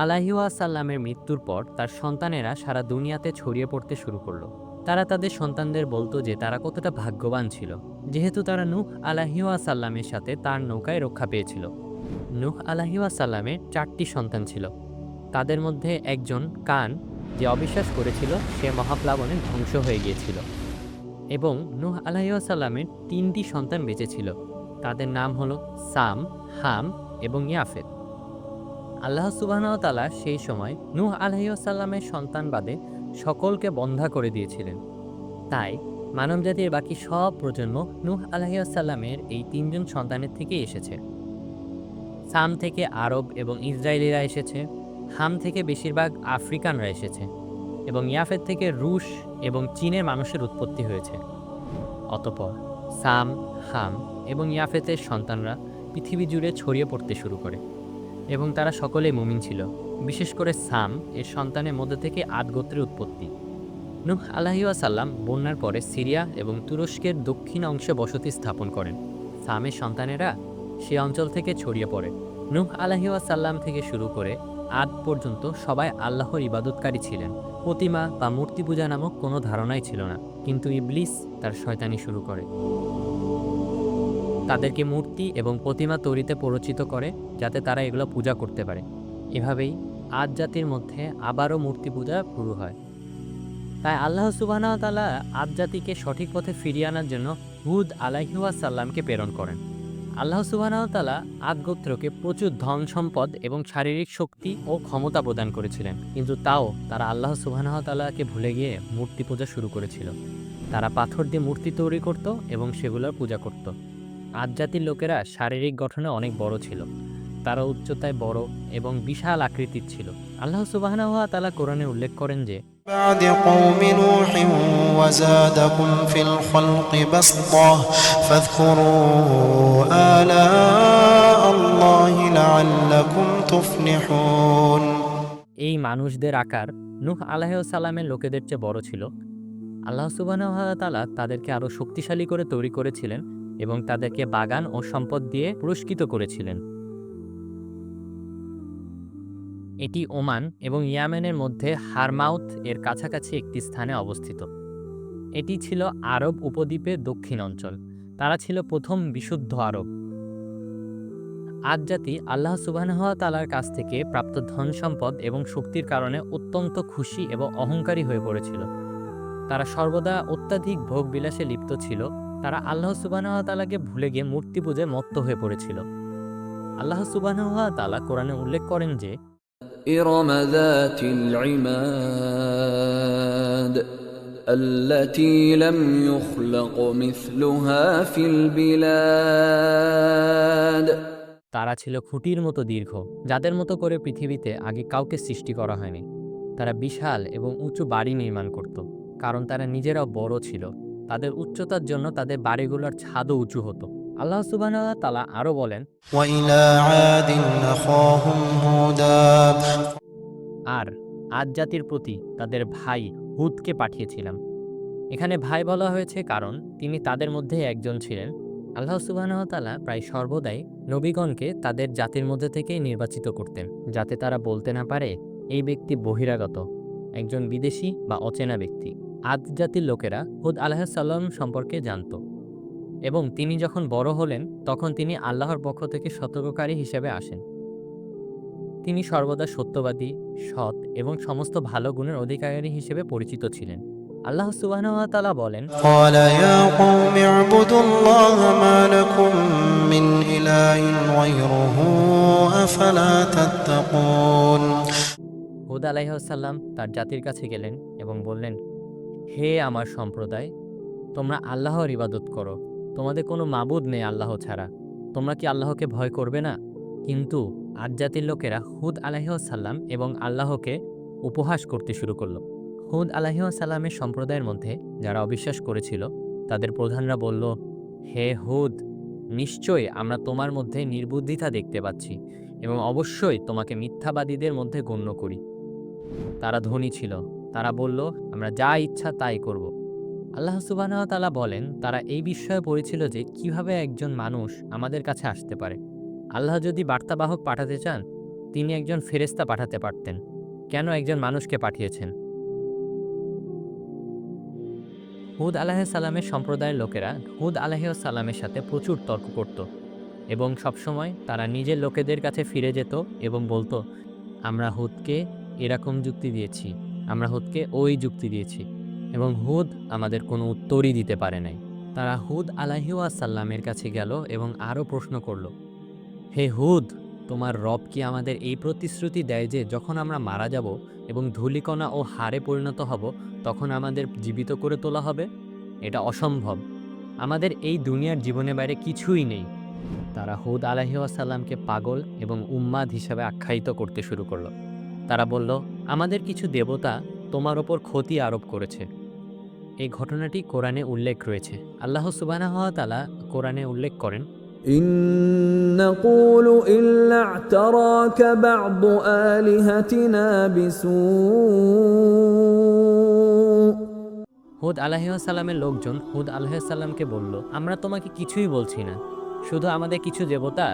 আলাহিওয়াসাল্লামের মৃত্যুর পর তার সন্তানেরা সারা দুনিয়াতে ছড়িয়ে পড়তে শুরু করল। তারা তাদের সন্তানদের বলতো যে তারা কতটা ভাগ্যবান ছিল। যেহেতু তারা নূহ আলাহিওয়াসাল্লামের সাথে তার নৌকায় রক্ষা পেয়েছিল। নূহ আলাহিওয়াসাল্লামের চারটি সন্তান ছিল। তাদের মধ্যে একজন কান, যে অবিশ্বাস করেছিল সে মহাপ্লাবনে ধ্বংস হয়ে গিয়েছিল। এবং নূহ আলাহিসাল্লামের তিনটি সন্তান বেঁচে ছিল। তাদের নাম হলো সাম, হাম এবং ইয়াফেত। আল্লাহ সুবাহতালা সেই সময় নূহ আলাহিসাল্লামের সন্তান বাদে সকলকে বন্ধা করে দিয়েছিলেন। তাই মানবজাতির বাকি সব প্রজন্ম নূহ আলাহিসাল্লামের এই তিনজন সন্তানের থেকেই এসেছে। সাম থেকে আরব এবং ইসরায়েলিরা এসেছে, হাম থেকে বেশিরভাগ আফ্রিকানরা এসেছে এবং ইয়াফের থেকে রুশ এবং চীনের মানুষের উৎপত্তি হয়েছে। অতপর সাম, হাম এবং ইয়াফেতের সন্তানরা পৃথিবী জুড়ে ছড়িয়ে পড়তে শুরু করে। এবং তারা সকলেই মুমিন ছিল, বিশেষ করে সাম, এর সন্তানের মধ্যে থেকে আট গোত্রের উৎপত্তি। নূহ আলাহিউসাল্লাম বন্যার পরে সিরিয়া এবং তুরস্কের দক্ষিণ অংশে বসতি স্থাপন করেন। সামের সন্তানেরা সে অঞ্চল থেকে ছড়িয়ে পড়ে। নূহ আলাহিউসাল্লাম থেকে শুরু করে আদ পর্যন্ত সবাই আল্লাহর ইবাদতকারী ছিলেন। প্রতিমা বা মূর্তি পূজা নামক কোনো ধারণাই ছিল না, কিন্তু ইবলিস তার শয়তানি শুরু করে। তাদেরকে মূর্তি এবং প্রতিমা তৈরিতে প্ররোচিত করে যাতে তারা এগুলো পূজা করতে পারে। এভাবেই আজ জাতির মধ্যে আবারও মূর্তি পূজা শুরু হয়। তাই আল্লাহ সুবাহ তালা আদ জাতিকে সঠিক পথে ফিরিয়ে আনার জন্য হুদ আলাইহুয়াসাল্লামকে প্রেরণ করেন। আল্লাহ সুবাহতালা আদ গোত্রকে প্রচুর ধন সম্পদ এবং শারীরিক শক্তি ও ক্ষমতা প্রদান করেছিলেন। কিন্তু তাও তারা আল্লাহ সুবাহতালাকে ভুলে গিয়ে মূর্তি পূজা শুরু করেছিল। তারা পাথর দিয়ে মূর্তি তৈরি করত এবং সেগুলোর পূজা করত। আদ জাতির লোকেরা শারীরিক গঠনে অনেক বড় ছিল তারা উচ্চতায় বড় এবং বিশাল আকৃতির ছিল আল্লাহ সুবাহ তালা কোরআনে উল্লেখ করেন যে بعد قوم نوح وزادكم في الخلق بسطة فاذكروا آلاء الله لعلكم تفلحون এই মানুষদের আকার নূহ আলাহিসাল্লামের লোকেদের চেয়ে বড় ছিল আল্লাহ সুবাহ তালা তাদেরকে আরও শক্তিশালী করে তৈরি করেছিলেন এবং তাদেরকে বাগান ও সম্পদ দিয়ে পুরস্কৃত করেছিলেন। এটি ওমান এবং ইয়ামেনের মধ্যে হারমাউথ এর কাছাকাছি একটি স্থানে অবস্থিত। এটি ছিল আরব উপদ্বীপের দক্ষিণ অঞ্চল। তারা ছিল প্রথম বিশুদ্ধ আরব। আজ জাতি আল্লাহ তালার কাছ থেকে প্রাপ্ত ধন সম্পদ এবং শক্তির কারণে অত্যন্ত খুশি এবং অহংকারী হয়ে পড়েছিল। তারা সর্বদা অত্যাধিক ভোগ বিলাসে লিপ্ত ছিল। তারা আল্লাহ সুবাহ তালাকে ভুলে গিয়ে মূর্তি পূজায় মত্ত হয়ে পড়েছিল আল্লাহ সুবাহ তালা কোরআনে উল্লেখ করেন যে إرم ذات العماد التي لم يخلق مثلها في البلاد তারা ছিল খুঁটির মতো দীর্ঘ যাদের মতো করে পৃথিবীতে আগে কাউকে সৃষ্টি করা হয়নি তারা বিশাল এবং উঁচু বাড়ি নির্মাণ করত কারণ তারা নিজেরাও বড় ছিল তাদের উচ্চতার জন্য তাদের বাড়িগুলোর ছাদও উঁচু হতো। আল্লাহ সুবান তালা আরও বলেন আর আজ জাতির প্রতি তাদের ভাই হুদকে পাঠিয়েছিলাম। এখানে ভাই বলা হয়েছে কারণ তিনি তাদের মধ্যে একজন ছিলেন। আল্লাহ সুবাহতালা প্রায় সর্বদাই নবীগণকে তাদের জাতির মধ্যে থেকেই নির্বাচিত করতেন যাতে তারা বলতে না পারে এই ব্যক্তি বহিরাগত একজন বিদেশি বা অচেনা ব্যক্তি। আদ জাতির লোকেরা হুদ আলাহাসাল্লাম সম্পর্কে জানত এবং তিনি যখন বড় হলেন তখন তিনি আল্লাহর পক্ষ থেকে সতর্ককারী হিসেবে আসেন। তিনি সর্বদা সত্যবাদী সৎ এবং সমস্ত ভালো গুণের অধিকারী হিসেবে পরিচিত ছিলেন। আল্লাহ সুবাহতালা বলেন হুদ আলাইসাল্লাম তার জাতির কাছে গেলেন এবং বললেন হে আমার সম্প্রদায়, তোমরা আল্লাহর ইবাদত করো। তোমাদের কোনো মাবুদ নেই আল্লাহ ছাড়া। তোমরা কি আল্লাহকে ভয় করবে না? কিন্তু আজ জাতির লোকেরা হুদ আলাহিসাল্লাম এবং আল্লাহকে উপহাস করতে শুরু করল। হুদ আলাহিসাল্লামের সম্প্রদায়ের মধ্যে যারা অবিশ্বাস করেছিল, তাদের প্রধানরা বলল, হে হুদ, নিশ্চয়ই আমরা তোমার মধ্যে নির্বুদ্ধিতা দেখতে পাচ্ছি এবং অবশ্যই তোমাকে মিথ্যাবাদীদের মধ্যে গণ্য করি। তারা ধনী ছিল। তারা বলল, আমরা যা ইচ্ছা তাই করব। আল্লাহ সুবাহ তালা বলেন, তারা এই বিষয়ে পড়েছিল যে কীভাবে একজন মানুষ আমাদের কাছে আসতে পারে। আল্লাহ যদি বার্তাবাহক পাঠাতে চান, তিনি একজন ফেরেস্তা পাঠাতে পারতেন। কেন একজন মানুষকে পাঠিয়েছেন? হুদ আলাহিসাল্লামের সম্প্রদায়ের লোকেরা হুদ আলাহিসাল্লামের সাথে প্রচুর তর্ক করত এবং সবসময় তারা নিজের লোকেদের কাছে ফিরে যেত এবং বলতো, আমরা হুদকে এরকম যুক্তি দিয়েছি। আমরা হুদকে ওই যুক্তি দিয়েছি এবং হুদ আমাদের কোনো উত্তরই দিতে পারে নাই। তারা হুদ আলাহিউসাল্লামের কাছে গেল এবং আরও প্রশ্ন করল, হে হুদ, তোমার রব কি আমাদের এই প্রতিশ্রুতি দেয় যে যখন আমরা মারা যাব এবং ধূলিকণা ও হারে পরিণত হব, তখন আমাদের জীবিত করে তোলা হবে? এটা অসম্ভব। আমাদের এই দুনিয়ার জীবনের বাইরে কিছুই নেই। তারা হুদ আলাহিউসাল্লামকে পাগল এবং উম্মাদ হিসাবে আখ্যায়িত করতে শুরু করল। তারা বলল আমাদের কিছু দেবতা তোমার ওপর ক্ষতি আরোপ করেছে এই ঘটনাটি কোরআনে উল্লেখ রয়েছে আল্লাহ সুবাহ তালা কোরআনে উল্লেখ করেন إن نقول إلا اعتراك بعض آلهتنا بسوء হুদ আলাহিসাল্লামের লোকজন হুদ আলাহিসাল্লামকে বলল আমরা তোমাকে কিছুই বলছি না শুধু আমাদের কিছু দেবতা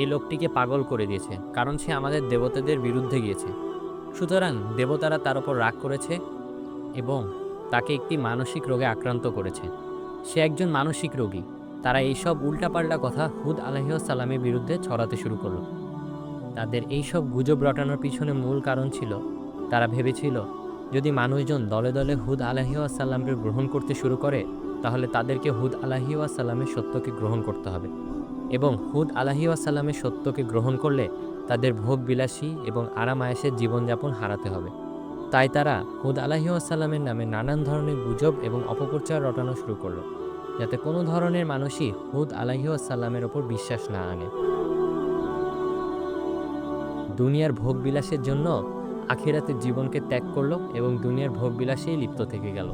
এই লোকটিকে পাগল করে দিয়েছে কারণ সে আমাদের দেবতাদের বিরুদ্ধে গিয়েছে সুতরাং দেবতারা তার উপর রাগ করেছে এবং তাকে একটি মানসিক রোগে আক্রান্ত করেছে। সে একজন মানসিক রোগী। তারা এইসব উল্টাপাল্টা কথা হুদ আলাহিসাল্লামের বিরুদ্ধে ছড়াতে শুরু করল। তাদের এইসব গুজব রটানোর পিছনে মূল কারণ ছিল, তারা ভেবেছিল, যদি মানুষজন দলে দলে হুদ আলাহিউসাল্লামকে গ্রহণ করতে শুরু করে, তাহলে তাদেরকে হুদ আলাহিউসাল্লামের সত্যকে গ্রহণ করতে হবে। এবং হুদ আলাহিউসাল্লামের সত্যকে গ্রহণ করলে তাদের ভোগ বিলাসী এবং আরাম আরামায়াসের জীবনযাপন হারাতে হবে। তাই তারা হুদ আলাহিউসাল্লামের নামে নানান ধরনের গুজব এবং অপপ্রচার রটানো শুরু করল, যাতে কোনো ধরনের মানুষই হুদ আলাহিউসাল্লামের ওপর বিশ্বাস না আনে। দুনিয়ার ভোগ বিলাসের জন্য আখিরাতের জীবনকে ত্যাগ করল এবং দুনিয়ার ভোগ বিলাসেই লিপ্ত থেকে গেল।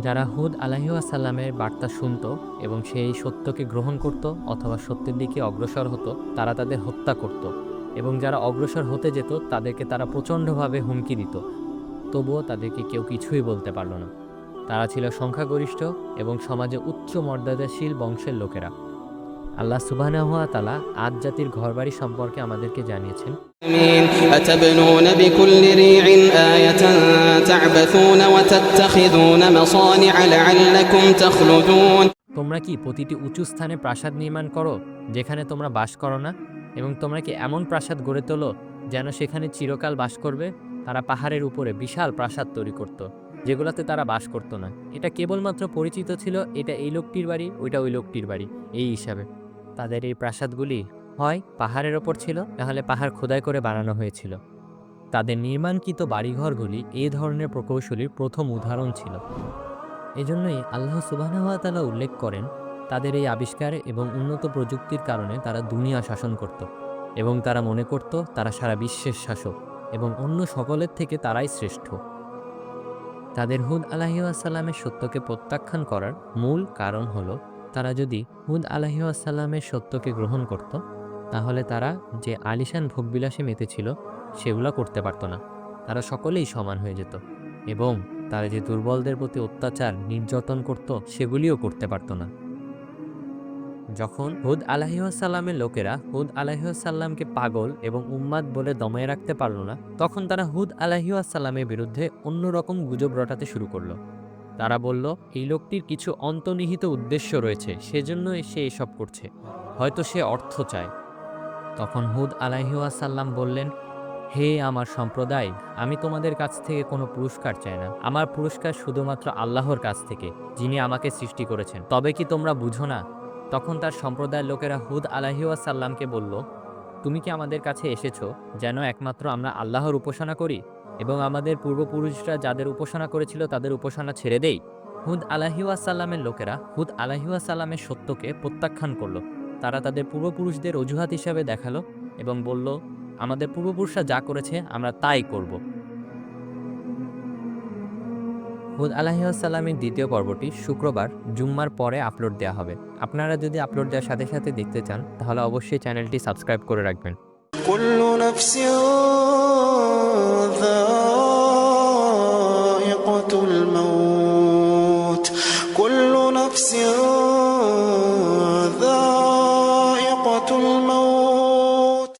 যারা হুদ আলাহিউসাল্লামের বার্তা শুনত এবং সেই সত্যকে গ্রহণ করত অথবা সত্যের দিকে অগ্রসর হতো, তারা তাদের হত্যা করত। এবং যারা অগ্রসর হতে যেত, তাদেরকে তারা প্রচণ্ডভাবে হুমকি দিত। তবুও তাদেরকে কেউ কিছুই বলতে পারল না। তারা ছিল সংখ্যাগরিষ্ঠ এবং সমাজে উচ্চ মর্যাদাশীল বংশের লোকেরা। আল্লাহ সুবাহ তালা আদ জাতির ঘরবাড়ি সম্পর্কে আমাদেরকে জানিয়েছেন آمين. أتبنون بكل ريع آية تعبثون وتتخذون مصانع لعلكم تخلدون তোমরা কি প্রতিটি উঁচু স্থানে প্রাসাদ নির্মাণ করো যেখানে তোমরা বাস করো না এবং তোমরা কি এমন প্রাসাদ গড়ে তোলো যেন সেখানে চিরকাল বাস করবে তারা পাহাড়ের উপরে বিশাল প্রাসাদ তৈরি করত যেগুলোতে তারা বাস করতো না এটা কেবলমাত্র পরিচিত ছিল এটা এই লোকটির বাড়ি ওইটা ওই লোকটির বাড়ি এই হিসাবে তাদের এই প্রাসাদগুলি হয় পাহাড়ের ওপর ছিল, নাহলে পাহাড় খোদাই করে বানানো হয়েছিল। তাদের নির্মাণকৃত বাড়িঘরগুলি এই ধরনের প্রকৌশলীর প্রথম উদাহরণ ছিল। এজন্যই আল্লাহ সুবাহতালা উল্লেখ করেন, তাদের এই আবিষ্কার এবং উন্নত প্রযুক্তির কারণে তারা দুনিয়া শাসন করত এবং তারা মনে করত তারা সারা বিশ্বের শাসক এবং অন্য সকলের থেকে তারাই শ্রেষ্ঠ। তাদের হুদ আলাহিউসাল্লামের সত্যকে প্রত্যাখ্যান করার মূল কারণ হলো তারা যদি হুদ আলাহিউসাল্লামের সত্যকে গ্রহণ করত, তাহলে তারা যে আলিশান ভোগবিলাসে মেতেছিল, সেগুলো করতে পারত না। তারা সকলেই সমান হয়ে যেত এবং তারা যে দুর্বলদের প্রতি অত্যাচার, নির্যাতন করত, সেগুলিও করতে পারত না। যখন হুদ আলাহিসাল্লামের লোকেরা হুদ আলাহিসাল্লামকে পাগল এবং উম্মাদ বলে দমায় রাখতে পারল না, তখন তারা হুদ আলাহিসাল্লামের বিরুদ্ধে অন্যরকম গুজব রটাতে শুরু করল। তারা বলল, এই লোকটির কিছু অন্তর্নিহিত উদ্দেশ্য রয়েছে, সেজন্য সে এসব করছে। হয়তো সে অর্থ চায়। তখন হুদ আলাহিসাল্লাম বললেন, হে আমার সম্প্রদায়, আমি তোমাদের কাছ থেকে কোনো পুরস্কার চাই না। আমার পুরস্কার শুধুমাত্র আল্লাহর কাছ থেকে, যিনি আমাকে সৃষ্টি করেছেন। তবে কি তোমরা বুঝো না? তখন তার সম্প্রদায়ের লোকেরা হুদ আলাহিউসাল্লামকে বলল, তুমি কি আমাদের কাছে এসেছ, যেন একমাত্র আমরা আল্লাহর উপাসনা করি? এবং আমাদের পূর্বপুরুষরা যাদের উপাসনা করেছিল তাদের উপাসনা ছেড়ে দেই। হুদ আলাহিউয়াসাল্লামের লোকেরা হুদ আলাহিউয়াসাল্লামের সত্যকে প্রত্যাখ্যান করল। তারা তাদের পূর্বপুরুষদের অজুহাত হিসাবে দেখাল এবং বলল, আমাদের পূর্বপুরুষরা যা করেছে, আমরা তাই করব। হুদ আলাহিউসাল্লামের দ্বিতীয় পর্বটি শুক্রবার, জুম্মার পরে আপলোড দেওয়া হবে। আপনারা যদি আপলোড দেওয়ার সাথে সাথে দেখতে চান, তাহলে অবশ্যই চ্যানেলটি সাবস্ক্রাইব করে রাখবেন। ذائقة الموت. كل نفس